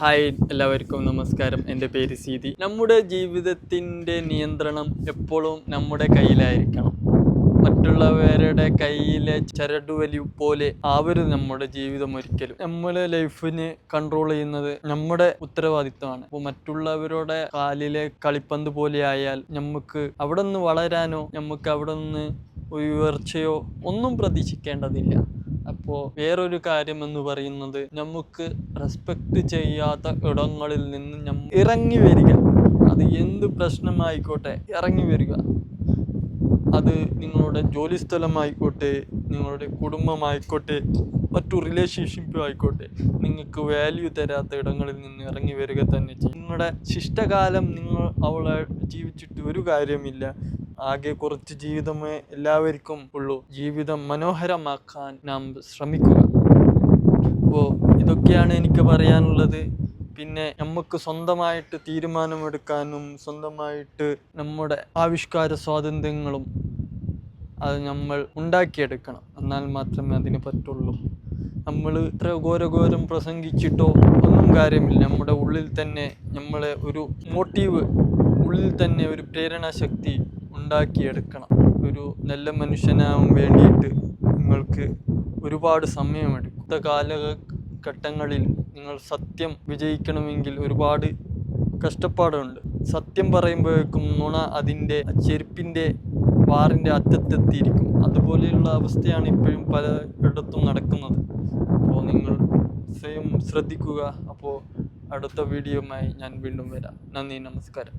Hi എല്ലാവർക്കും നമസ്കാരം. എന്റെ പേര് സീതി. നമ്മുടെ ജീവിതത്തിന്റെ നിയന്ത്രണം എപ്പോഴും നമ്മുടെ കയ്യിലായിരിക്കണം. മറ്റുള്ളവരുടെ കയ്യിലെ ചരടുവലി പോലെ ആവരുത് നമ്മുടെ ജീവിതം ഒരിക്കലും. നമ്മളെ ലൈഫിനെ കൺട്രോൾ ചെയ്യുന്നത് നമ്മുടെ ഉത്തരവാദിത്തമാണ് അപ്പോൾ മറ്റുള്ളവരുടെ കാലിലെ കളിപ്പന്ത് പോലെ ആയാൽ നമുക്ക് അവിടെ നിന്ന് വളരാനോ നമുക്ക് അവിടെ നിന്ന് ഉയർച്ചയോ ഒന്നും പ്രതീക്ഷിക്കേണ്ടതില്ല. അപ്പോൾ വേറൊരു കാര്യം എന്ന് പറയുന്നത് നമുക്ക് റെസ്പെക്ട് ചെയ്യാത്ത ഇടങ്ങളിൽ നിന്ന് ഇറങ്ങി വരിക. അത് എന്ത് പ്രശ്നമായിക്കോട്ടെ ഇറങ്ങി വരിക. അത് നിങ്ങളുടെ ജോലി സ്ഥലമായിക്കോട്ടെ നിങ്ങളുടെ കുടുംബമായിക്കോട്ടെ മറ്റു റിലേഷൻഷിപ്പ് ആയിക്കോട്ടെ നിങ്ങൾക്ക് വാല്യൂ തരാത്ത ഇടങ്ങളിൽ നിന്ന് ഇറങ്ങി വരിക തന്നെ ചെയ്യും. നിങ്ങളുടെ ശിഷ്ടകാലം നിങ്ങൾ അവളെ ജീവിച്ചിട്ട് ഒരു കാര്യമില്ല ആകെ കുറച്ച് ജീവിതമേ എല്ലാവർക്കും ഉള്ളൂ. ജീവിതം മനോഹരമാക്കാൻ നാം ശ്രമിക്കുക. അപ്പോൾ ഇതൊക്കെയാണ് എനിക്ക് പറയാനുള്ളത്. പിന്നെ നമുക്ക് സ്വന്തമായിട്ട് തീരുമാനമെടുക്കാനും സ്വന്തമായിട്ട് നമ്മുടെ ആവിഷ്കാര സ്വാതന്ത്ര്യങ്ങളും അത് നമ്മൾ ഉണ്ടാക്കിയെടുക്കണം. എന്നാൽ മാത്രമേ അതിന് പറ്റുള്ളൂ. നമ്മൾ ഇത്ര ഘോരഘോരം പ്രസംഗിച്ചിട്ടോ ഒന്നും കാര്യമില്ല. നമ്മുടെ ഉള്ളിൽ തന്നെ നമ്മളെ ഒരു മോട്ടീവ് ഉള്ളിൽ തന്നെ ഒരു പ്രേരണാശക്തി ഉണ്ടാക്കിയെടുക്കണം. ഒരു നല്ല മനുഷ്യനാവാൻ വേണ്ടിയിട്ട് നിങ്ങൾക്ക് ഒരുപാട് സമയമെടുക്കും. ഇത്ത കാലഘട്ടങ്ങളിൽ നിങ്ങൾ സത്യം വിജയിക്കണമെങ്കിൽ ഒരുപാട് കഷ്ടപ്പാടുണ്ട്. സത്യം പറയുമ്പോഴേക്കും നുണ അതിന്റെ ചെരുപ്പിന്റെ വാറിന്റെ അറ്റത്തെത്തിയിരിക്കും. അതുപോലെയുള്ള അവസ്ഥയാണ് ഇപ്പോഴും പലയിടത്തും നടക്കുന്നത്. അപ്പോൾ നിങ്ങൾ സ്വയം ശ്രദ്ധിക്കുക. അപ്പോൾ അടുത്ത വീഡിയോയുമായി ഞാൻ വീണ്ടും വരാം. നന്ദി നമസ്കാരം.